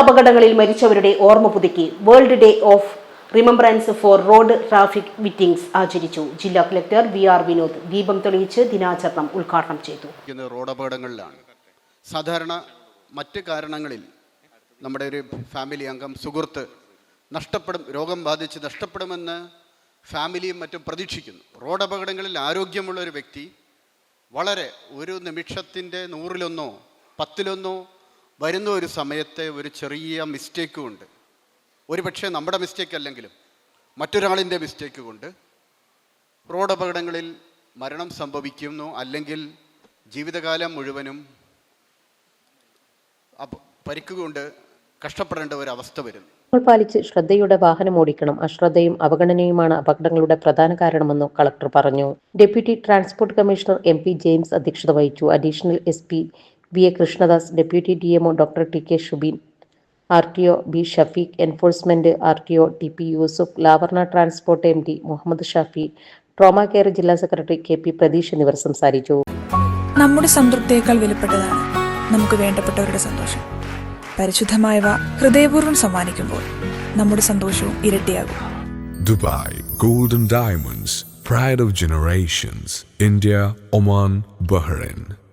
അപകടങ്ങളിൽ മരിച്ചവരുടെ ഓർമ്മ പുതുക്കി. World day of remembrance for road traffic victims ആചരിച്ചു. ജില്ലാ കളക്ടർ വി ആർ വിനോദ് ദീപം തെളിയിച്ച് ദിനാചരണം ഉദ്ഘാടനം ചെയ്തു. റോഡ് അപകടങ്ങളിലാണ്. സാധാരണ മറ്റ് കാരണങ്ങളിൽ നമ്മുടെ ഒരു ഫാമിലി അംഗം സുഹൃത്ത് നഷ്ടപ്പെടും രോഗം ബാധിച്ച് നഷ്ടപ്പെടുമെന്ന് ഫാമിലിയും മറ്റും പ്രതീക്ഷിക്കുന്നു. റോഡ് അപകടങ്ങളിൽ ആരോഗ്യമുള്ള ഒരു വ്യക്തി വളരെ ഒരു നിമിഷത്തിന്റെ നൂറിലൊന്നോ പത്തിലൊന്നോ വരുന്ന ഒരു സമയത്തെ ഒരു ചെറിയ മിസ്റ്റേക്കും ഉണ്ട്. ഒരു പക്ഷേ നമ്മുടെ മിസ്റ്റേക്ക് അല്ലെങ്കിലും മറ്റൊരാളിന്റെ മിസ്റ്റേക്ക് കൊണ്ട് റോഡ് അപകടങ്ങളിൽ മരണം സംഭവിക്കുന്നു അല്ലെങ്കിൽ ജീവിതകാലം മുഴുവനും പരിക്കുകൊണ്ട് കഷ്ടപ്പെടേണ്ട ഒരു അവസ്ഥ വരുന്നു പാലിച്ച് ശ്രദ്ധയോടെ വാഹനം ഓടിക്കണം. അശ്രദ്ധയും അവഗണനയുമാണ് അപകടങ്ങളുടെ പ്രധാന കാരണമെന്ന് കളക്ടർ പറഞ്ഞു. Deputy transport commissioner M P James അധ്യക്ഷത വഹിച്ചു. Additional S P V. A. Krishnadas deputy D. MO doctor T. K. Shubeen R. T. O. B. Shafeeq enforcement R. T. O. T. P. Yusuf ലാവർണ transport M. D. Muhammad Shafi trauma care ജില്ലാ secretary K. P. Pratheesh എന്നിവർ സംസാരിച്ചു. നമ്മുടെ സംതൃപ്തിയേക്കാൾ വിലപ്പെട്ടതാണ് നമുക്ക് വേണ്ടപ്പെട്ടവരുടെ സന്തോഷം. പരിശുദ്ധമായവ ഹൃദയപൂർവം സമ്മാനിക്കുമ്പോൾ നമ്മുടെ സന്തോഷവും ഇരട്ടിയാകും. Dubai golden diamonds pride of generations India Oman Bahrain.